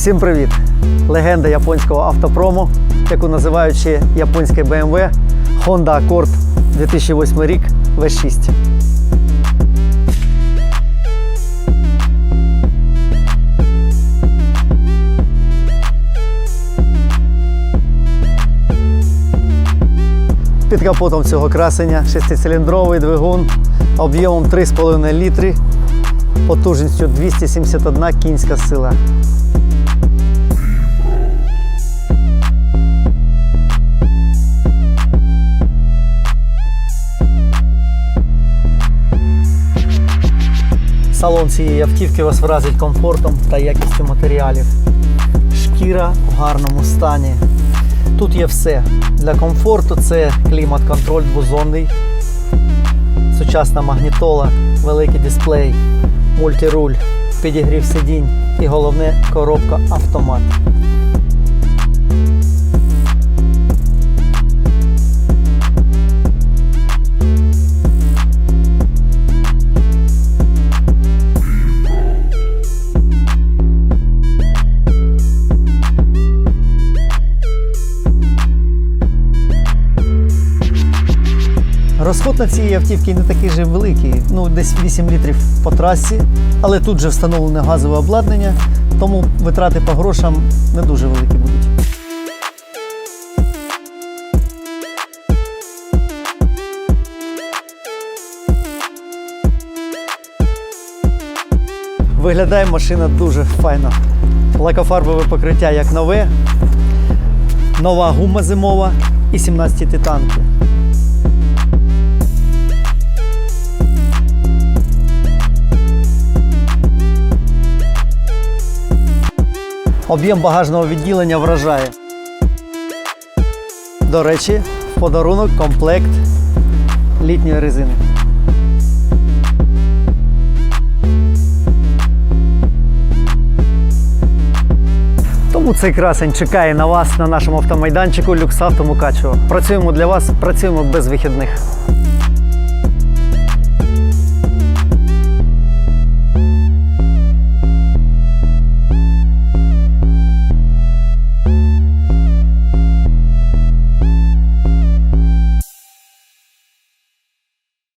Всім привіт! Легенда японського автопрому, яку називають ще японське BMW Honda Accord 2008 рік V6. Під капотом цього красення шестициліндровий двигун об'ємом 3,5 літри, потужністю 271 кінська сила. Салон цієї автівки вас вразить комфортом та якістю матеріалів. Шкіра в гарному стані. Тут є все. Для комфорту це клімат-контроль двозонний, сучасна магнітола, великий дисплей, мультируль, підігрів сидінь і головне коробка автомат. Розход на цій автівці не такий же великий, ну десь 8 літрів по трасі, але тут же встановлене газове обладнання, тому витрати по грошам не дуже великі будуть. Виглядає машина дуже файно. Лакофарбове покриття як нове, нова гума зимова і 17 титанки. Об'єм багажного відділення вражає. До речі, в подарунок комплект літньої резини. Тому цей красень чекає на вас на нашому автомайданчику Люксавто Мукачево. Працюємо для вас, працюємо без вихідних.